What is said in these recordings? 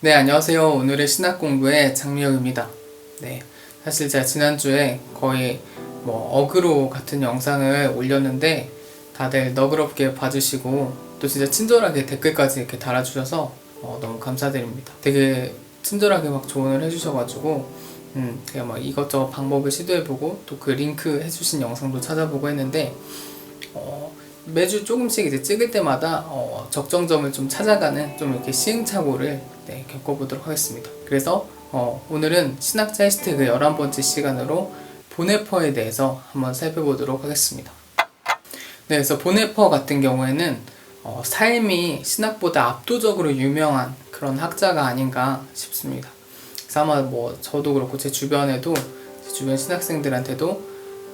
네, 안녕하세요. 오늘의 신학 공부의 장미혁입니다. 네, 사실 제가 지난주에 거의 뭐 어그로 같은 영상을 올렸는데 다들 너그럽게 봐주시고 또 진짜 친절하게 댓글까지 이렇게 달아주셔서 어, 너무 감사드립니다. 되게 친절하게 막 조언을 해주셔가지고 음, 제가 막 이것저것 방법을 시도해보고 또 그 링크 해주신 영상도 찾아보고 했는데 어, 매주 조금씩 이제 찍을 때마다 어, 적정점을 좀 찾아가는 좀 이렇게 시행착오를 네, 겪어보도록 하겠습니다. 그래서 어, 오늘은 신학자 해시태그 11번째 시간으로 보네퍼에 대해서 한번 살펴보도록 하겠습니다. 네, 그래서 보네퍼 같은 경우에는 어, 삶이 신학보다 압도적으로 유명한 그런 학자가 아닌가 싶습니다. 그래서 아마 뭐 저도 그렇고 제 주변에도 제 주변 신학생들한테도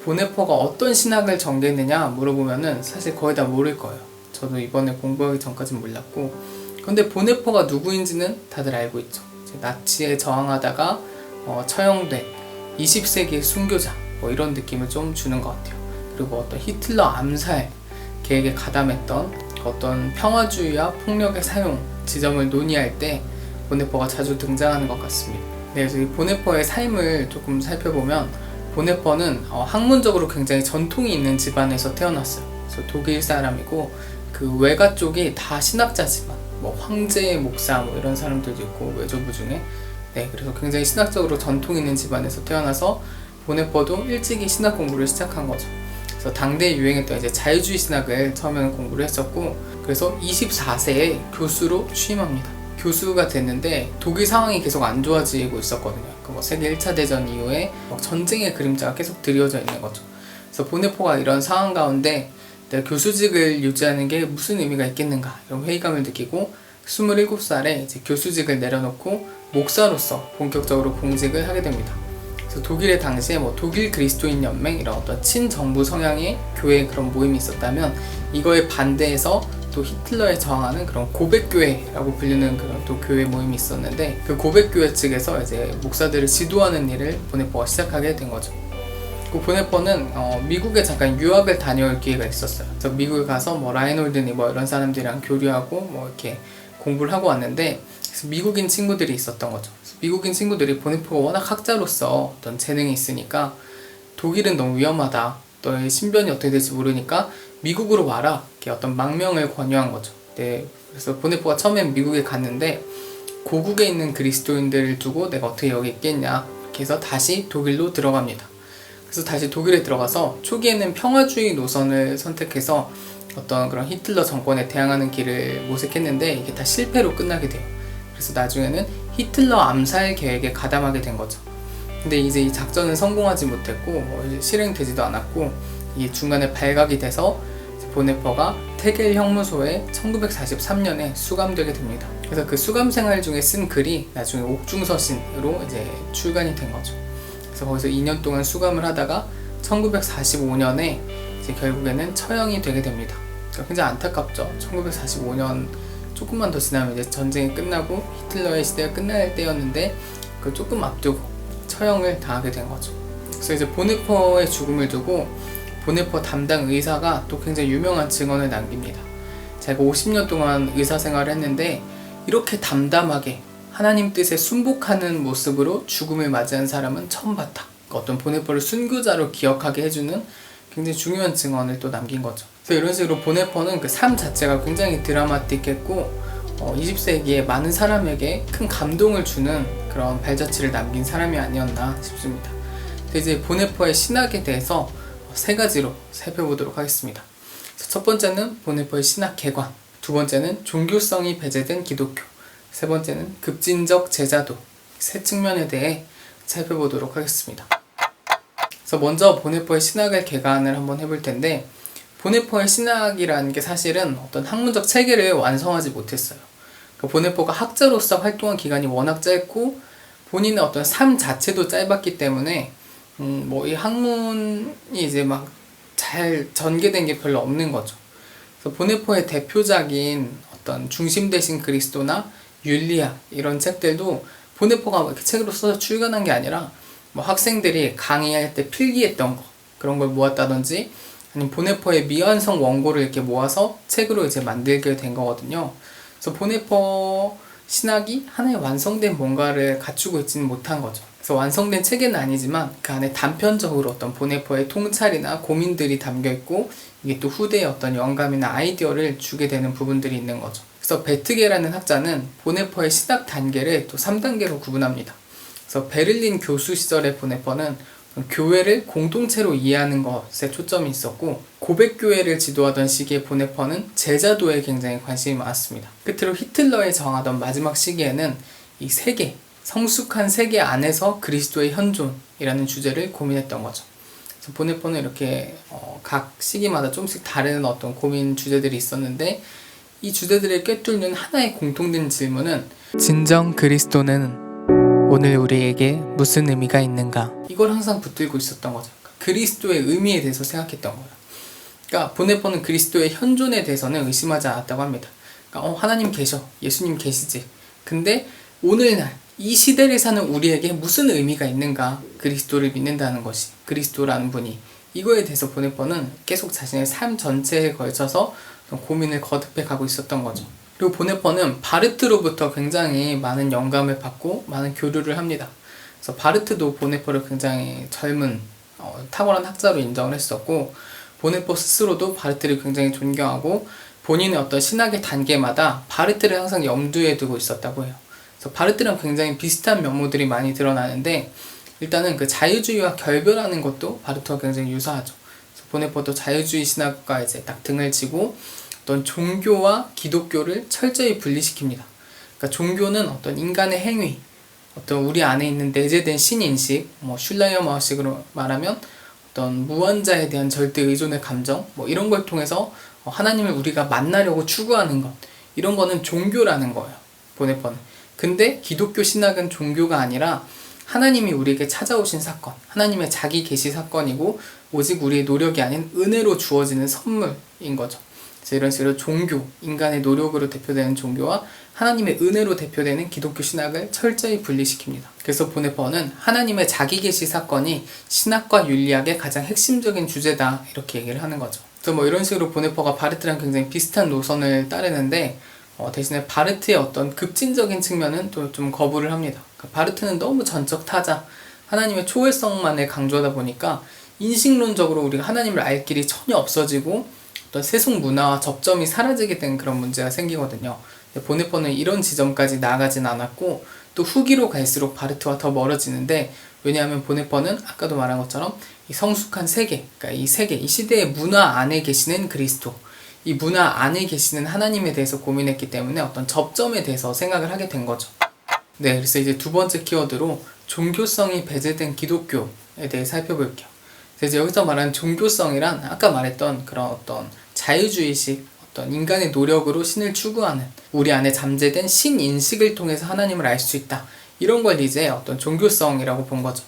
보네퍼가 어떤 신학을 전개했느냐 물어보면은 사실 거의 다 모를 거예요. 저도 이번에 공부하기 전까진 몰랐고. 근데 보네퍼가 누구인지는 다들 알고 있죠. 나치에 저항하다가 어, 처형된 20세기의 순교자 뭐 이런 느낌을 좀 주는 것 같아요. 그리고 어떤 히틀러 암살 계획에 가담했던 어떤 평화주의와 폭력의 사용 지점을 논의할 때 보네퍼가 자주 등장하는 것 같습니다. 네, 그래서 이 보네퍼의 삶을 조금 살펴보면 보네퍼는 어, 학문적으로 굉장히 전통이 있는 집안에서 태어났어요. 그래서 독일 사람이고 그 외가 쪽이 다 신학자 집안, 뭐 황제 목사 뭐 이런 사람들도 있고 외조부 중에 네 그래서 굉장히 신학적으로 전통 있는 집안에서 태어나서 보네퍼도 일찍이 신학 공부를 시작한 거죠. 그래서 당대에 유행했던 이제 자유주의 신학을 처음에는 공부를 했었고 그래서 24세에 교수로 취임합니다. 교수가 됐는데 독일 상황이 계속 안 좋아지고 있었거든요. 그뭐 세계 1차 대전 이후에 막 전쟁의 그림자가 계속 드리워져 있는 거죠. 그래서 보네포가 이런 상황 가운데 내가 교수직을 유지하는 게 무슨 의미가 있겠는가 이런 회의감을 느끼고 27살에 이제 교수직을 내려놓고 목사로서 본격적으로 공직을 하게 됩니다. 그래서 독일의 당시에 뭐 독일 그리스도인 연맹 이런 어떤 친정부 성향의 교회 그런 모임이 있었다면 이거에 반대해서 또 히틀러에 저항하는 그런 고백교회라고 불리는 그런 또 교회 모임이 있었는데 그 고백교회 측에서 이제 목사들을 지도하는 일을 보네퍼가 시작하게 된 거죠. 그 보네퍼는 어, 미국에 잠깐 유학을 다녀올 기회가 있었어요. 그래서 미국에 가서 뭐 라이놀드니 뭐 이런 사람들이랑 교류하고 뭐 이렇게 공부를 하고 왔는데 그래서 미국인 친구들이 있었던 거죠. 미국인 친구들이 보네퍼가 워낙 학자로서 어떤 재능이 있으니까 독일은 너무 위험하다. 너의 신변이 어떻게 될지 모르니까 미국으로 와라. 이렇게 어떤 망명을 권유한 거죠. 네, 그래서 보네포가 처음엔 미국에 갔는데 고국에 있는 그리스도인들을 두고 내가 어떻게 여기 있겠냐. 해서 다시 독일로 들어갑니다. 그래서 다시 독일에 들어가서 초기에는 평화주의 노선을 선택해서 어떤 그런 히틀러 정권에 대항하는 길을 모색했는데 이게 다 실패로 끝나게 돼요. 그래서 나중에는 히틀러 암살 계획에 가담하게 된 거죠. 근데 이제 이 작전은 성공하지 못했고 뭐 실행되지도 않았고 이게 중간에 발각이 돼서 보네퍼가 테겔 형무소에 1943년에 수감되게 됩니다. 그래서 그 수감 생활 중에 쓴 글이 나중에 옥중서신으로 이제 출간이 된 거죠. 그래서 거기서 2년 동안 수감을 하다가 1945년에 이제 결국에는 처형이 되게 됩니다. 그러니까 굉장히 안타깝죠. 1945년 조금만 더 지나면 이제 전쟁이 끝나고 히틀러의 시대가 끝날 때였는데 그 조금 앞두고 처형을 당하게 된 거죠. 그래서 이제 보네퍼의 죽음을 두고 보네퍼 담당 의사가 또 굉장히 유명한 증언을 남깁니다. 제가 50년 동안 의사 생활을 했는데 이렇게 담담하게 하나님 뜻에 순복하는 모습으로 죽음을 맞이한 사람은 처음 봤다. 어떤 보네퍼를 순교자로 기억하게 해주는 굉장히 중요한 증언을 또 남긴 거죠. 그래서 이런 식으로 보네퍼는 그 삶 자체가 굉장히 드라마틱했고 어, 20세기에 많은 사람에게 큰 감동을 주는 그런 발자취를 남긴 사람이 아니었나 싶습니다. 이제 보네퍼의 신학에 대해서 세 가지로 살펴보도록 하겠습니다. 첫 번째는 보네퍼의 신학 개관, 두 번째는 종교성이 배제된 기독교, 세 번째는 급진적 제자도 세 측면에 대해 살펴보도록 하겠습니다. 그래서 먼저 보네퍼의 신학을 개관을 한번 해볼 텐데 보네퍼의 신학이라는 게 사실은 어떤 학문적 체계를 완성하지 못했어요. 그러니까 보네퍼가 학자로서 활동한 기간이 워낙 짧고 본인의 어떤 삶 자체도 짧았기 때문에 음, 뭐 이 학문이 이제 막 잘 전개된 게 별로 없는 거죠. 그래서 보네포의 대표작인 어떤 중심 대신 그리스도나 윤리학 이런 책들도 보네포가 이렇게 책으로 써서 출간한 게 아니라 뭐 학생들이 강의할 때 필기했던 거 그런 걸 모았다든지 아니면 보네포의 미완성 원고를 이렇게 모아서 책으로 이제 만들게 된 거거든요. 그래서 보네포 신학이 하나의 완성된 뭔가를 갖추고 있지는 못한 거죠. 그래서 완성된 체계는 아니지만 그 안에 단편적으로 어떤 보네퍼의 통찰이나 고민들이 담겨 있고 이게 또 후대의 어떤 영감이나 아이디어를 주게 되는 부분들이 있는 거죠. 그래서 베트게라는 학자는 보네퍼의 신학 단계를 또 3단계로 구분합니다. 그래서 베를린 교수 시절의 보네퍼는 교회를 공동체로 이해하는 것에 초점이 있었고 고백교회를 지도하던 시기의 보네퍼는 제자도에 굉장히 관심이 많았습니다. 끝으로 히틀러에 정하던 마지막 시기에는 이 세계, 성숙한 세계 안에서 그리스도의 현존이라는 주제를 고민했던 거죠. 그래서 보네퍼는 이렇게 어, 각 시기마다 조금씩 다른 어떤 고민 주제들이 있었는데 이 주제들을 꿰뚫는 하나의 공통된 질문은 진정 그리스도는 오늘 우리에게 무슨 의미가 있는가? 이걸 항상 붙들고 있었던 거죠. 그리스도의 의미에 대해서 생각했던 거예요. 그러니까 보네퍼는 그리스도의 현존에 대해서는 의심하지 않았다고 합니다. 그러니까 어, 하나님 계셔, 예수님 계시지. 근데 오늘날 이 시대를 사는 우리에게 무슨 의미가 있는가? 그리스도를 믿는다는 것이 그리스도라는 분이 이거에 대해서 보네퍼는 계속 자신의 삶 전체에 걸쳐서 고민을 거듭해 가고 있었던 거죠. 그리고 보네퍼는 바르트로부터 굉장히 많은 영감을 받고 많은 교류를 합니다. 그래서 바르트도 보네퍼를 굉장히 젊은 어, 탁월한 학자로 인정을 했었고 보네퍼 스스로도 바르트를 굉장히 존경하고 본인의 어떤 신학의 단계마다 바르트를 항상 염두에 두고 있었다고 해요. 그래서 바르트랑 굉장히 비슷한 면모들이 많이 드러나는데 일단은 그 자유주의와 결별하는 것도 바르트와 굉장히 유사하죠. 보네퍼도 자유주의 신학과 이제 딱 등을 치고 어떤 종교와 기독교를 철저히 분리시킵니다. 그러니까 종교는 어떤 인간의 행위, 어떤 우리 안에 있는 내재된 신인식, 뭐 슐라이어 마식으로 말하면 어떤 무한자에 대한 절대 의존의 감정, 뭐 이런 걸 통해서 하나님을 우리가 만나려고 추구하는 것, 이런 거는 종교라는 거예요. 보네퍼는. 근데 기독교 신학은 종교가 아니라 하나님이 우리에게 찾아오신 사건, 하나님의 자기 계시 사건이고 오직 우리의 노력이 아닌 은혜로 주어지는 선물인 거죠. 그래서 이런 식으로 종교, 인간의 노력으로 대표되는 종교와 하나님의 은혜로 대표되는 기독교 신학을 철저히 분리시킵니다. 그래서 보네퍼는 하나님의 자기 계시 사건이 신학과 윤리학의 가장 핵심적인 주제다 이렇게 얘기를 하는 거죠. 그래서 뭐 이런 식으로 보네퍼가 바르트랑 굉장히 비슷한 노선을 따르는데 어, 대신에 바르트의 어떤 급진적인 측면은 또 좀 거부를 합니다. 그러니까 바르트는 너무 전적 타자, 하나님의 초월성만을 강조하다 보니까 인식론적으로 우리가 하나님을 알 길이 전혀 없어지고 어떤 세속 문화와 접점이 사라지게 된 그런 문제가 생기거든요. 보네퍼는 이런 지점까지 나아가진 않았고 또 후기로 갈수록 바르트와 더 멀어지는데 왜냐하면 보네퍼는 아까도 말한 것처럼 이 성숙한 세계, 그러니까 이 세계, 이 시대의 문화 안에 계시는 그리스도, 이 문화 안에 계시는 하나님에 대해서 고민했기 때문에 어떤 접점에 대해서 생각을 하게 된 거죠. 네, 그래서 이제 두 번째 키워드로 종교성이 배제된 기독교에 대해 살펴볼게요. 그래서 여기서 말하는 종교성이란 아까 말했던 그런 어떤 자유주의식 어떤 인간의 노력으로 신을 추구하는 우리 안에 잠재된 신인식을 통해서 하나님을 알 수 있다. 이런 걸 이제 어떤 종교성이라고 본 거죠.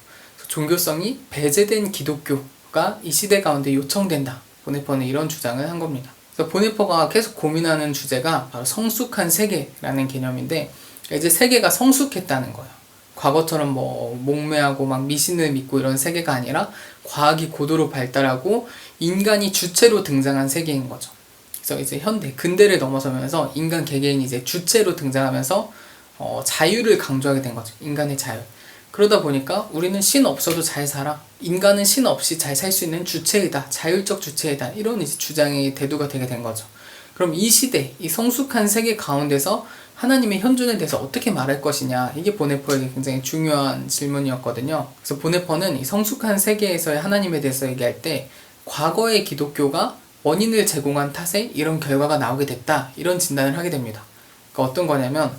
종교성이 배제된 기독교가 이 시대 가운데 요청된다. 보네퍼는 이런 주장을 한 겁니다. 그래서 보네퍼가 계속 고민하는 주제가 바로 성숙한 세계라는 개념인데 이제 세계가 성숙했다는 거예요. 과거처럼 뭐 목매하고 막 미신을 믿고 이런 세계가 아니라 과학이 고도로 발달하고 인간이 주체로 등장한 세계인 거죠. 그래서 이제 현대 근대를 넘어서면서 인간 개개인이 이제 주체로 등장하면서 어, 자유를 강조하게 된 거죠. 인간의 자유. 그러다 보니까 우리는 신 없어도 잘 살아. 인간은 신 없이 잘 살 수 있는 주체이다. 자율적 주체이다. 이런 이제 주장이 대두가 되게 된 거죠. 그럼 이 시대, 이 성숙한 세계 가운데서 하나님의 현존에 대해서 어떻게 말할 것이냐 이게 보네퍼에게 굉장히 중요한 질문이었거든요. 그래서 보네퍼는 이 성숙한 세계에서의 하나님에 대해서 얘기할 때 과거의 기독교가 원인을 제공한 탓에 이런 결과가 나오게 됐다 이런 진단을 하게 됩니다. 그러니까 어떤 거냐면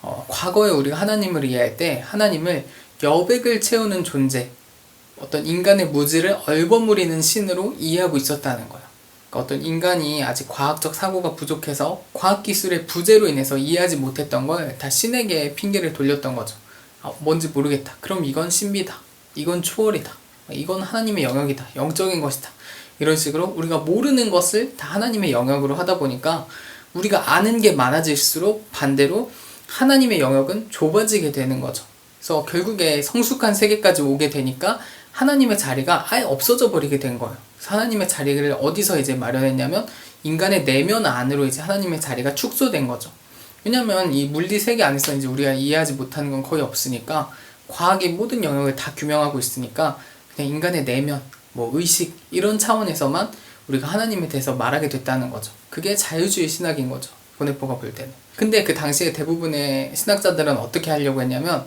어, 과거에 우리가 하나님을 이해할 때 하나님을 여백을 채우는 존재, 어떤 인간의 무지를 얼버무리는 신으로 이해하고 있었다는 거예요. 그러니까 어떤 인간이 아직 과학적 사고가 부족해서 과학기술의 부재로 인해서 이해하지 못했던 걸 다 신에게 핑계를 돌렸던 거죠. 아, 뭔지 모르겠다. 그럼 이건 신비다. 이건 초월이다. 이건 하나님의 영역이다. 영적인 것이다. 이런 식으로 우리가 모르는 것을 다 하나님의 영역으로 하다 보니까 우리가 아는 게 많아질수록 반대로 하나님의 영역은 좁아지게 되는 거죠. 그래서 결국에 성숙한 세계까지 오게 되니까 하나님의 자리가 아예 없어져 버리게 된 거예요. 하나님의 자리를 어디서 이제 마련했냐면 인간의 내면 안으로 이제 하나님의 자리가 축소된 거죠. 왜냐면 이 물리 세계 안에서 이제 우리가 이해하지 못하는 건 거의 없으니까 과학의 모든 영역을 다 규명하고 있으니까 그냥 인간의 내면, 뭐 의식 이런 차원에서만 우리가 하나님에 대해서 말하게 됐다는 거죠. 그게 자유주의 신학인 거죠. 보네포가 볼 때는. 근데 그 당시에 대부분의 신학자들은 어떻게 하려고 했냐면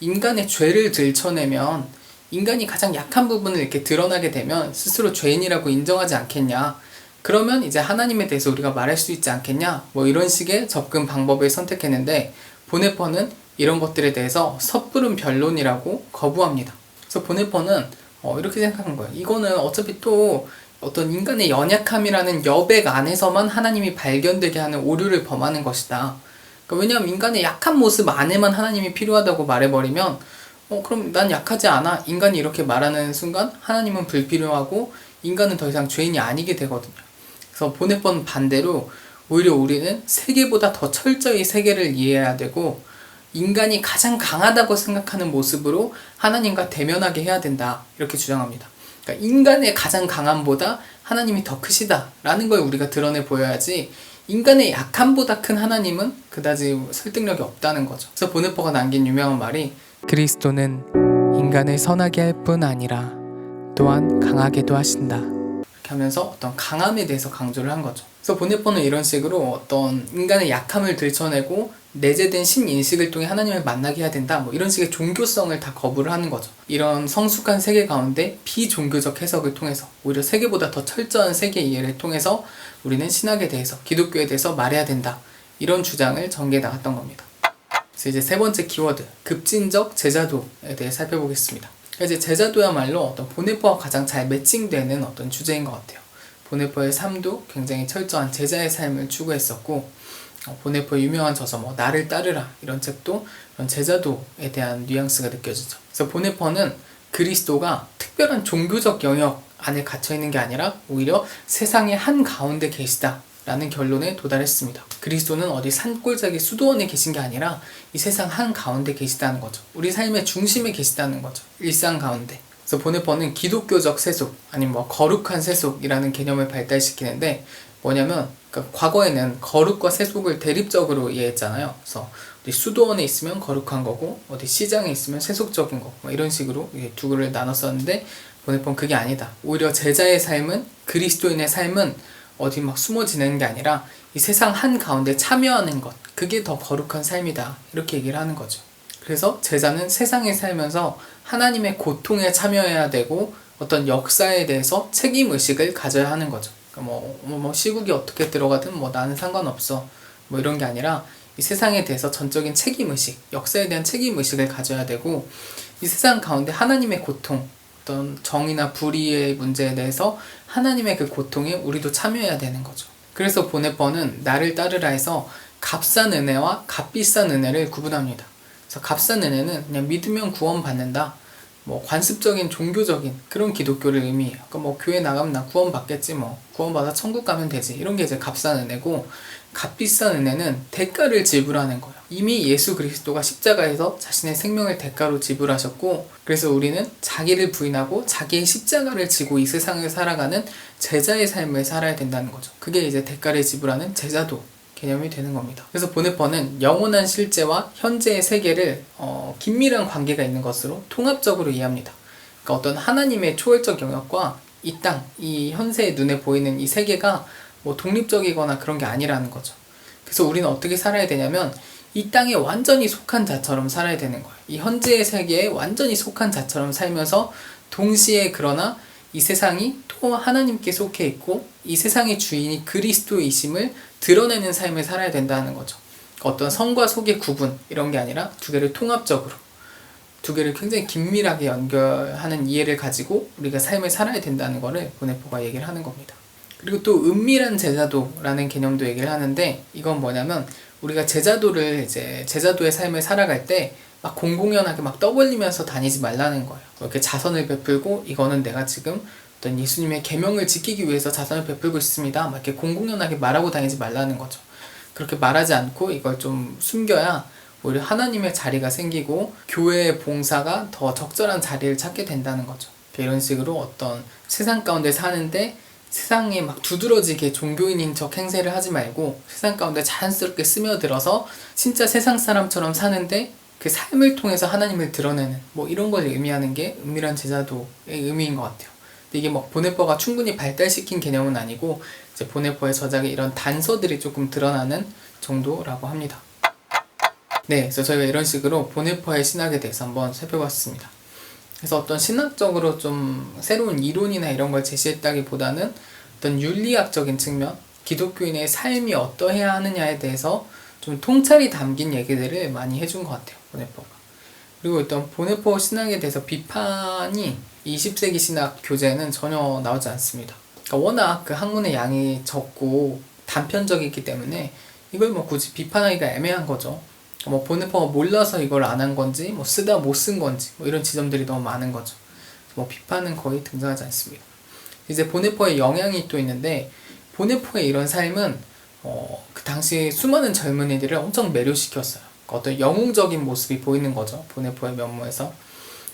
인간의 죄를 들춰내면 인간이 가장 약한 부분을 이렇게 드러나게 되면 스스로 죄인이라고 인정하지 않겠냐. 그러면 이제 하나님에 대해서 우리가 말할 수 있지 않겠냐. 뭐 이런 식의 접근 방법을 선택했는데 보네퍼는 이런 것들에 대해서 섣부른 변론이라고 거부합니다. 그래서 보네퍼는 어, 이렇게 생각한 거예요. 이거는 어차피 또 어떤 인간의 연약함이라는 여백 안에서만 하나님이 발견되게 하는 오류를 범하는 것이다. 그러니까 왜냐하면 인간의 약한 모습 안에만 하나님이 필요하다고 말해버리면 어 그럼 난 약하지 않아. 인간이 이렇게 말하는 순간 하나님은 불필요하고 인간은 더 이상 죄인이 아니게 되거든요. 그래서 보내번 반대로 오히려 우리는 세계보다 더 철저히 세계를 이해해야 되고 인간이 가장 강하다고 생각하는 모습으로 하나님과 대면하게 해야 된다. 이렇게 주장합니다. 그러니까 인간의 가장 강함보다 하나님이 더 크시다라는 걸 우리가 드러내 보여야지 인간의 약함보다 큰 하나님은 그다지 설득력이 없다는 거죠. 그래서 보네퍼가 남긴 유명한 말이 그리스도는 인간을 선하게 할 뿐 아니라 또한 강하게도 하신다. 이렇게 하면서 어떤 강함에 대해서 강조를 한 거죠. 그래서 보네퍼는 이런 식으로 어떤 인간의 약함을 들춰내고 내재된 신인식을 통해 하나님을 만나게 해야 된다. 뭐 이런 식의 종교성을 다 거부를 하는 거죠. 이런 성숙한 세계 가운데 비종교적 해석을 통해서 오히려 세계보다 더 철저한 세계 이해를 통해서 우리는 신학에 대해서 기독교에 대해서 말해야 된다. 이런 주장을 전개해 나갔던 겁니다. 그래서 이제 세 번째 키워드 급진적 제자도에 대해 살펴보겠습니다. 이제 제자도야말로 어떤 보네퍼와 가장 잘 매칭되는 어떤 주제인 것 같아요. 보네퍼의 삶도 굉장히 철저한 제자의 삶을 추구했었고 어, 보네퍼의 유명한 저서 뭐 나를 따르라 이런 책도 그런 제자도에 대한 뉘앙스가 느껴지죠. 그래서 보네퍼는 그리스도가 특별한 종교적 영역 안에 갇혀 있는 게 아니라 오히려 세상의 한 가운데 계시다 라는 결론에 도달했습니다. 그리스도는 어디 산골짜기 수도원에 계신 게 아니라 이 세상 한 가운데 계시다는 거죠. 우리 삶의 중심에 계시다는 거죠. 일상 가운데. 그래서 보네퍼는 기독교적 세속 아니면 뭐 거룩한 세속이라는 개념을 발달시키는데 뭐냐면 그러니까 과거에는 거룩과 세속을 대립적으로 이해했잖아요. 그래서 어디 수도원에 있으면 거룩한 거고 어디 시장에 있으면 세속적인 거뭐 이런 식으로 두 개를 나눴었는데 보네폰 그게 아니다. 오히려 제자의 삶은 그리스도인의 삶은 어디 막 숨어 지내는 게 아니라 이 세상 한 가운데 참여하는 것 그게 더 거룩한 삶이다 이렇게 얘기를 하는 거죠. 그래서 제자는 세상에 살면서 하나님의 고통에 참여해야 되고 어떤 역사에 대해서 책임 의식을 가져야 하는 거죠. 그러니까 뭐, 뭐, 뭐 시국이 어떻게 들어가든 뭐 나는 상관없어 뭐 이런 게 아니라 이 세상에 대해서 전적인 책임 의식, 역사에 대한 책임 의식을 가져야 되고 이 세상 가운데 하나님의 고통, 어떤 정의나 불의의 문제에 대해서 하나님의 그 고통에 우리도 참여해야 되는 거죠. 그래서 보네퍼는 나를 따르라 해서 값싼 은혜와 값비싼 은혜를 구분합니다. 그래서 값싼 은혜는 그냥 믿으면 구원받는다. 뭐 관습적인 종교적인 그런 기독교를 의미해요. 그러니까 뭐 교회 나가면 나 구원 받겠지 뭐 구원 받아 천국 가면 되지 이런 게 이제 값싼 은혜고 값비싼 은혜는 대가를 지불하는 거예요. 이미 예수 그리스도가 십자가에서 자신의 생명을 대가로 지불하셨고 그래서 우리는 자기를 부인하고 자기의 십자가를 지고 이 세상을 살아가는 제자의 삶을 살아야 된다는 거죠. 그게 이제 대가를 지불하는 제자도 개념이 되는 겁니다. 그래서 보네퍼는 영원한 실제와 현재의 세계를 어, 긴밀한 관계가 있는 것으로 통합적으로 이해합니다. 그러니까 어떤 하나님의 초월적 영역과 이 땅, 이 현세의 눈에 보이는 이 세계가 뭐 독립적이거나 그런 게 아니라는 거죠. 그래서 우리는 어떻게 살아야 되냐면 이 땅에 완전히 속한 자처럼 살아야 되는 거예요. 이 현재의 세계에 완전히 속한 자처럼 살면서 동시에 그러나 이 세상이 또 하나님께 속해 있고 이 세상의 주인이 그리스도이심을 드러내는 삶을 살아야 된다는 거죠. 어떤 성과 속의 구분 이런 게 아니라 두 개를 통합적으로 두 개를 굉장히 긴밀하게 연결하는 이해를 가지고 우리가 삶을 살아야 된다는 것을 보네포가 얘기를 하는 겁니다. 그리고 또 은밀한 제자도라는 개념도 얘기를 하는데 이건 뭐냐면 우리가 제자도를 이제 제자도의 삶을 살아갈 때 막 공공연하게 막 떠벌리면서 다니지 말라는 거예요. 이렇게 자선을 베풀고 이거는 내가 지금 어떤 예수님의 계명을 지키기 위해서 자선을 베풀고 있습니다. 막 이렇게 공공연하게 말하고 다니지 말라는 거죠. 그렇게 말하지 않고 이걸 좀 숨겨야 오히려 하나님의 자리가 생기고 교회의 봉사가 더 적절한 자리를 찾게 된다는 거죠. 이런 식으로 어떤 세상 가운데 사는데 세상에 막 두드러지게 종교인인 척 행세를 하지 말고 세상 가운데 자연스럽게 스며들어서 진짜 세상 사람처럼 사는데 그 삶을 통해서 하나님을 드러내는 뭐 이런 걸 의미하는 게 은밀한 제자도의 의미인 것 같아요. 근데 이게 뭐 보네퍼가 충분히 발달시킨 개념은 아니고 이제 보네퍼의 저작의 이런 단서들이 조금 드러나는 정도라고 합니다. 네, 그래서 저희가 이런 식으로 보네퍼의 신학에 대해서 한번 살펴봤습니다. 그래서 어떤 신학적으로 좀 새로운 이론이나 이런 걸 제시했다기보다는 어떤 윤리학적인 측면, 기독교인의 삶이 어떠해야 하느냐에 대해서 좀 통찰이 담긴 얘기들을 많이 해준 것 같아요, 보네퍼가. 그리고 일단 보네퍼 신학에 대해서 비판이 20세기 신학 교재에는 전혀 나오지 않습니다. 그러니까 워낙 그 학문의 양이 적고 단편적이기 때문에 이걸 뭐 굳이 비판하기가 애매한 거죠. 뭐 보네퍼가 몰라서 이걸 안 한 건지 뭐 쓰다 못 쓴 건지 뭐 이런 지점들이 너무 많은 거죠. 뭐 비판은 거의 등장하지 않습니다. 이제 보네퍼의 영향이 또 있는데 보네퍼의 이런 삶은 어, 그 당시 수많은 젊은이들을 엄청 매료시켰어요. 어떤 영웅적인 모습이 보이는 거죠. 보네퍼의 면모에서.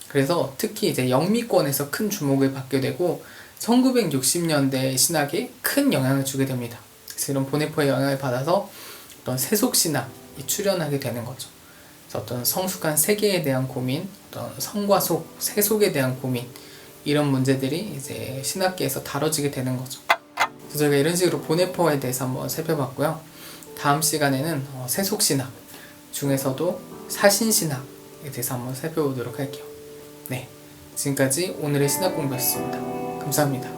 그래서 특히 이제 영미권에서 큰 주목을 받게 되고 1960년대 신학에 큰 영향을 주게 됩니다. 그래서 이런 보네퍼의 영향을 받아서 어떤 세속 신학이 출현하게 되는 거죠. 어떤 성숙한 세계에 대한 고민, 어떤 성과 속, 세속에 대한 고민 이런 문제들이 이제 신학계에서 다뤄지게 되는 거죠. 그래서 저희가 이런 식으로 보네퍼에 대해서 한번 살펴봤고요. 다음 시간에는 어, 세속 신학 중에서도 사신 신학에 대해서 한번 살펴보도록 할게요. 네, 지금까지 오늘의 신학 공부였습니다. 감사합니다.